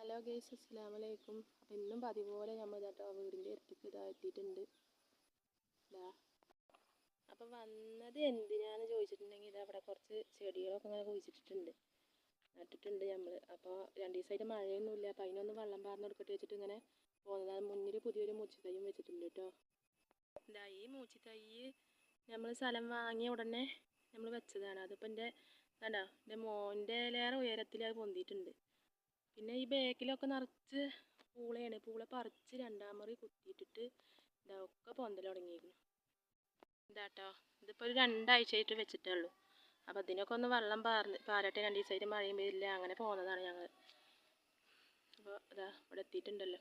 Hello guys അസ്സാം വലൈക്കും അപ്പം ഇന്നും പതിപോലെ പോലെ നമ്മൾ ഇതാട്ടോ വീടിന്റെ ഇരട്ടിക്ക് ഇതായിട്ടിട്ടുണ്ട് ഇതാ. അപ്പം വന്നത് എന്തിനാന്ന് ചോദിച്ചിട്ടുണ്ടെങ്കിൽ ഇതാ അവിടെ കുറച്ച് ചെടികളൊക്കെ ഇങ്ങനെ കുഴിച്ചിട്ടിട്ടുണ്ട്. നട്ടിട്ടുണ്ട് നമ്മൾ അപ്പോൾ രണ്ട് ദിവസമായിട്ട് മഴയൊന്നുമില്ല. അപ്പം അതിനൊന്ന് വെള്ളം പാർന്ന് കൊടുക്കട്ടെ വെച്ചിട്ട് ഇങ്ങനെ പോകുന്നത് മുന്നിൽ പുതിയൊരു മൂച്ചിത്തൈയും വെച്ചിട്ടുണ്ട് കേട്ടോ. ഇതാ ഈ മൂച്ചിത്തൈ നമ്മൾ സ്ഥലം വാങ്ങിയ ഉടനെ നമ്മൾ വെച്ചതാണ്. അതിപ്പോൾ എന്റെ കണ്ടോ എന്റെ മോന്റെ ലേറെ ഉയരത്തിൽ അത് പൊന്തിയിട്ടുണ്ട്. പിന്നെ ഈ ബാക്കിലൊക്കെ നിറച്ച് പൂളയാണ്. പൂള പറിച്ച് രണ്ടാം മുറി കുത്തിയിട്ടിട്ട് ഇതാ ഒക്കെ പൊന്തൽ തുടങ്ങിയിരുന്നു ഇതാട്ടോ. ഇതിപ്പോൾ ഒരു രണ്ടാഴ്ചയായിട്ട് വെച്ചിട്ടേ ഉള്ളൂ അപ്പോൾ ഇതിനൊക്കെ ഒന്ന് വെള്ളം പാർന്ന് പാരട്ടെ രണ്ട് ദിവസമായിട്ട് മഴയും പെയ്തില്ല. അങ്ങനെ പോകുന്നതാണ് ഞങ്ങൾ അപ്പോൾ ഇതാ ഇവിടെ എത്തിയിട്ടുണ്ടല്ലോ.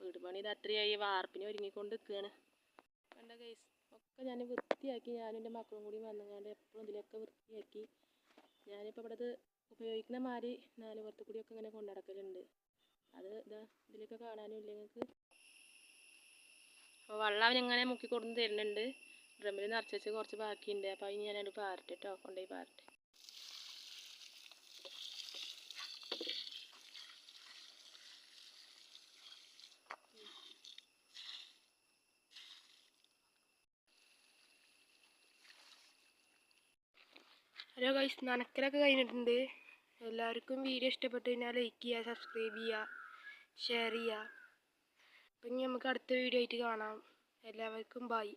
വീട് പണി ഇത് അത്രയായി വാർപ്പിന് ഒരുങ്ങിക്കൊണ്ട് നിൽക്കുകയാണ് കണ്ട കേസ് ഒക്കെ ഞാൻ വൃത്തിയാക്കി. ഞാനും എന്റെ മക്കളും കൂടി വന്നങ്ങാണ്ട് എപ്പോഴും ഇതിലൊക്കെ വൃത്തിയാക്കി. ഞാനിപ്പോൾ ഇവിടെ ഉപയോഗിക്കുന്ന മാതിരി നാല് പുറത്ത് കൂടിയൊക്കെ ഇങ്ങനെ കൊണ്ടുനടക്കലുണ്ട് അത് ഇതാ ഇതിലൊക്കെ കാണാനും ഇല്ല നിങ്ങൾക്ക് അപ്പോൾ വെള്ളം അവനിങ്ങനെ മുക്കി കൊടുന്ന് തരുന്നുണ്ട്. ഡ്രമ്മിൽ നിറച്ച് വെച്ച് കുറച്ച് ബാക്കിയുണ്ട്. അപ്പോൾ ഞാൻ ഞാനത് പാരട്ടെ കേട്ടോ കൊണ്ടുപോയി പാരട്ടെ. ഹലോ ഗൈസ് നനക്കലൊക്കെ കഴിഞ്ഞിട്ടുണ്ട്. എല്ലാവർക്കും വീഡിയോ ഇഷ്ടപ്പെട്ടു കഴിഞ്ഞാൽ ലൈക്ക് ചെയ്യുക സബ്സ്ക്രൈബ് ചെയ്യുക ഷെയർ ചെയ്യുക. അപ്പം ഇനി നമുക്ക് അടുത്ത വീഡിയോ ആയിട്ട് കാണാം. എല്ലാവർക്കും ബൈ